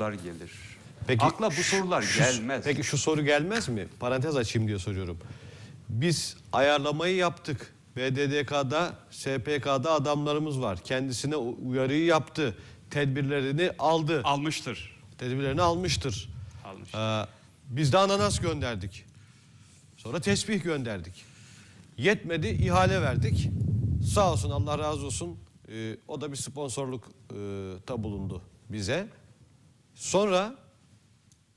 sorular gelir. Peki Akla bu sorular şu- gelmez. Peki şu soru gelmez mi? Parantez açayım diye soruyorum. Biz ayarlamayı yaptık. BDDK'da, SPK'da adamlarımız var. Kendisine uyarıyı yaptı. Tedbirlerini aldı. Almıştır. Tedbirlerini almıştır. Almış. Ee, biz de ananas gönderdik. Sonra tesbih gönderdik. Yetmedi ihale verdik. Sağ olsun Allah razı olsun. Ee, o da bir sponsorluk e, bulundu bize. Sonra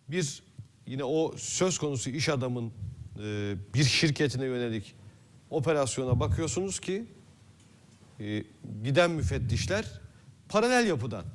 bir yine o söz konusu iş adamın e, bir şirketine yönelik operasyona bakıyorsunuz ki e, giden müfettişler paralel yapıdan.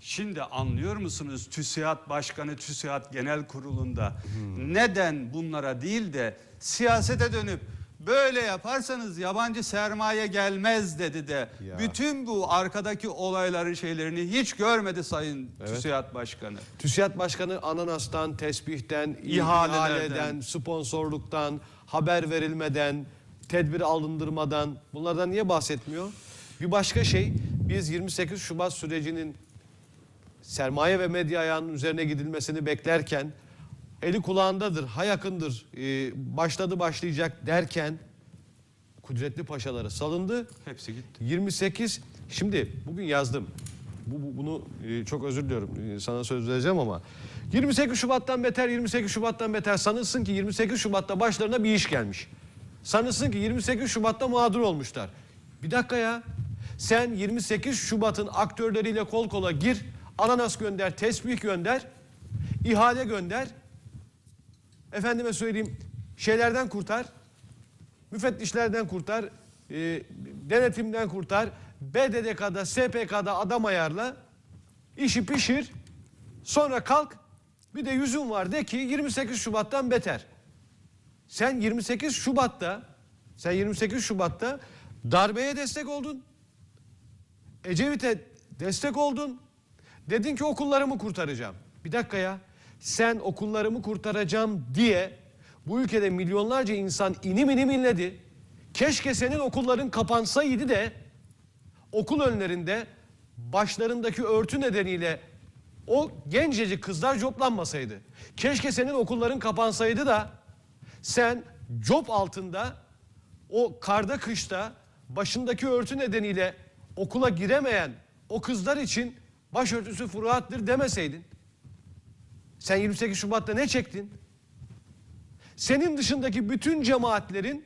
Şimdi anlıyor musunuz TÜSİAD Başkanı TÜSİAD Genel Kurulu'nda neden bunlara değil de siyasete dönüp böyle yaparsanız yabancı sermaye gelmez dedi de Ya. bütün bu arkadaki olayların şeylerini hiç görmedi Sayın Evet. TÜSİAD Başkanı. TÜSİAD Başkanı ananastan, tesbihten, ihaleden, sponsorluktan, haber verilmeden, tedbir alındırmadan bunlardan niye bahsetmiyor? Bir başka şey biz 28 Şubat sürecinin sermaye ve medya ayağının üzerine gidilmesini beklerken eli kulağındadır, ha yakındır, e, başladı başlayacak derken Kudretli Paşaları salındı. Hepsi gitti. 28 şimdi bugün yazdım. Bu, bu- bunu e, çok özür diliyorum. E, sana söz vereceğim ama 28 Şubat'tan beter 28 Şubat'tan beter sanılsın ki 28 Şubat'ta başlarına bir iş gelmiş. Sanılsın ki 28 Şubat'ta mağdur olmuşlar. Bir dakika ya. Sen 28 Şubat'ın aktörleriyle kol kola gir. Ananas gönder, tesbih gönder, ihale gönder. Efendime söyleyeyim şeylerden kurtar. Müfettişlerden kurtar, e, denetimden kurtar, BDDK'da, SPK'da adam ayarla, işi pişir, sonra kalk, bir de yüzün var de ki 28 Şubat'tan beter. Sen 28 Şubat'ta, sen 28 Şubat'ta darbeye destek oldun. Ecevit'e destek oldun. Dedin ki okullarımı kurtaracağım. Bir dakika ya. Sen okullarımı kurtaracağım diye bu ülkede milyonlarca insan inim inim inledi. Keşke senin okulların kapansaydı de okul önlerinde başlarındaki örtü nedeniyle o gencecik kızlar coplanmasaydı. Keşke senin okulların kapansaydı da sen cop altında o karda kışta başındaki örtü nedeniyle okula giremeyen o kızlar için başörtüsü furuattır demeseydin. Sen 28 Şubat'ta ne çektin? Senin dışındaki bütün cemaatlerin,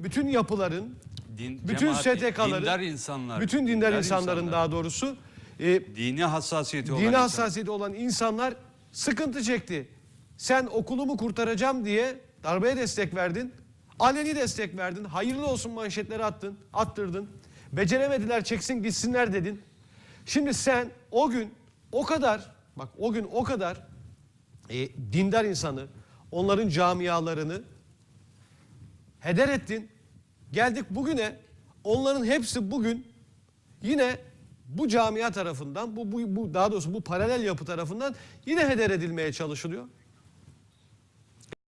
bütün yapıların, Din, bütün STK'ların, dindar insanlar, bütün dindar, insanların insanlar, daha doğrusu e, dini hassasiyeti olan dini insan- hassasiyeti olan insanlar sıkıntı çekti. Sen okulumu kurtaracağım diye darbeye destek verdin. Aleni destek verdin. Hayırlı olsun manşetleri attın, attırdın. Beceremediler çeksin gitsinler dedin. Şimdi sen o gün o kadar bak o gün o kadar e, dindar insanı, onların camialarını heder ettin. Geldik bugüne onların hepsi bugün yine bu camia tarafından bu, bu, bu daha doğrusu bu paralel yapı tarafından yine heder edilmeye çalışılıyor.